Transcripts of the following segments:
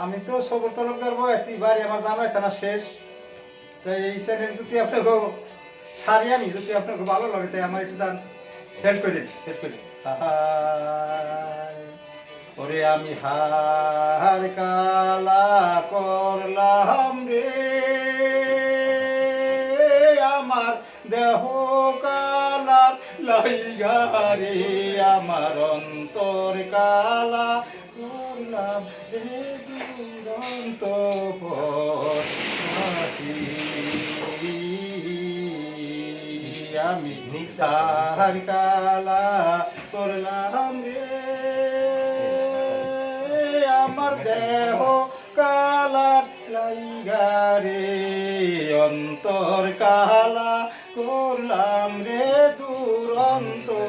আমি তো সবর তলবদার বয়সী বাড়ি, আমার জামাই থানা শেষ। তাই এই চ্যানেল যদি আপনাকে সারি আমি, যদি আপনাকে ভালো লাগে, তাই আমার একটু দান হেল্প করে দিন হেল্প করে ওরে আমি হার কালা করলাম রে, আমার দেহ কালা লাইগা রে, আমার অন্তর কালা করলাম রে। পথ আমি তাহার কালা করলাম রে আমার দেহ কালা লাইগা রে অন্তর কালা করলাম রে দুরন্ত।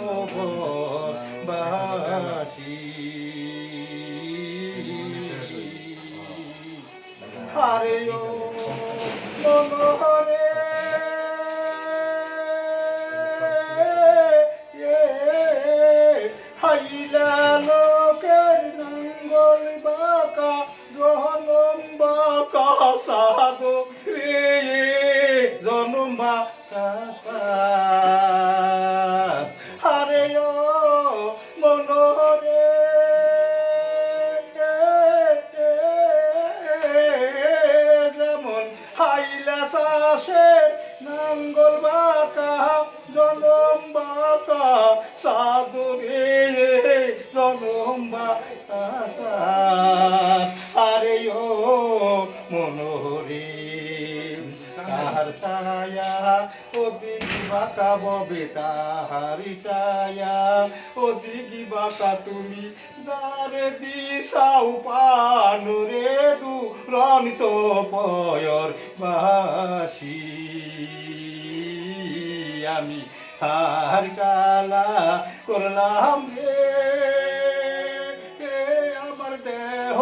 ও মনোহরে। হাইলা লোকের নাঙ্গল বাঁকা সাধু বাঁকা জনম বাঁকা সাধুরে জনম বাঁকা আরে ও মনোহরে তাহার ছায়া ও দিগি বাঁকা ববে তাহার ছায়া ও দিগি বাঁকা তুমি দারে দিশাও পানু দু রনিত পয়র বাসি। হার কালা করলাম রে। আমার দেহ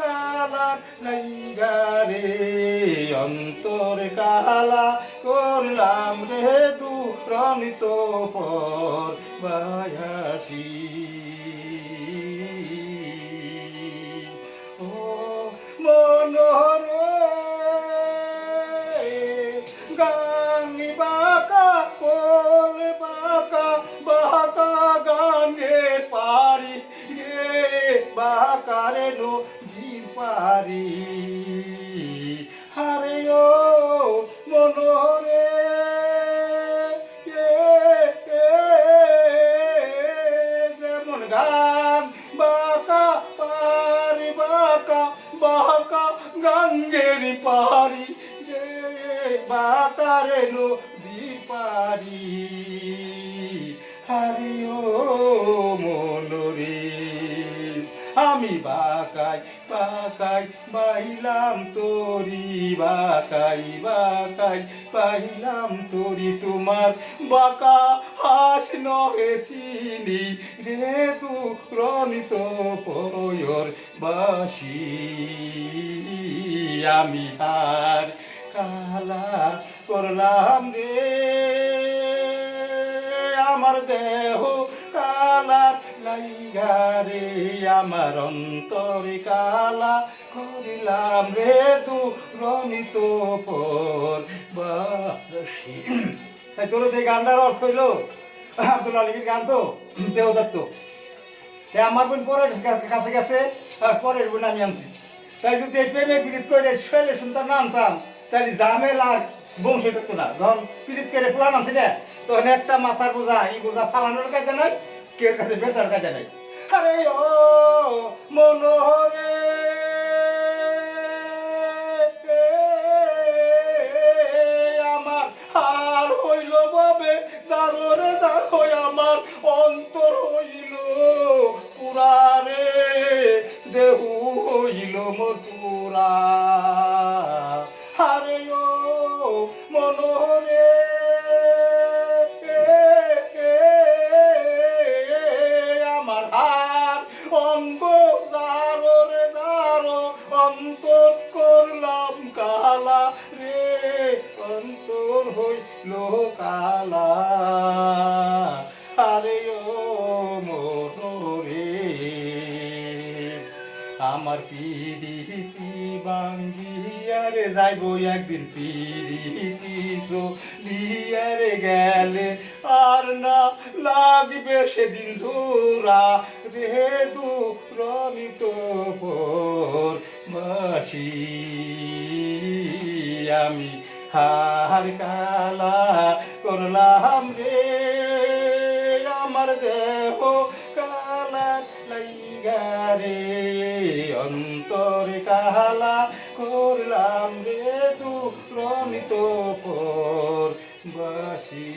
কালা লাইগা রে। অন্তর কালা করলাম রে দু রনিত পর বায়াসি ও মনোহরে এ, এ, যেমন গান বাঁকা পারি বাঁকা বাঁকা গঙ্গের পারি যে বাঁকারে নদী পারি হারি ও মনোরে আমি বাকাই বাকাই বাইলাম তোরি, বাকাই বাকাই, পাইলাম তোরি। তোমার বাকা হাস নহে চিনি রে তু রনিত পয়র বাসি আমি আর কালা করলাম রে লাইগা আমার অন্তর কালা করিলাম রে তু বাসি তাই তোর যে গানটার অর্থ হইল, আব্দুল আলীর গান তো দেবদত্ত তাই আমার বোন পরের কাছে গেছে, আর পরের বোন আমি আনছি। তাই যদি এই প্রেমে পীড়িত করে শৈলে শুনতাম না আনতাম, তাহলে জামেল বংশ থাকতো না। যখন পীড়িত করে প্লান আনছি না তখন একটা মাথার বোঝা, এই বোঝা ফালানোর কাজে নাই। কেউ কাছে বেচার কাজে নাই আরে ও মনোহরে অন্তর হইল কালা। আরে ও মোরে আমার পিড়ি পিরিতি বাঙ্গিয়ারে যাইব একদিন পিরিতি লিয়ারে গেলে। আর না লাগবে সেদিন ধরা রে দু রমিত আমি হার কালা করলাম রে। আমার দেহ কালা লাইগা রে। অন্তর কালা করলাম রে তু রমিত বাসি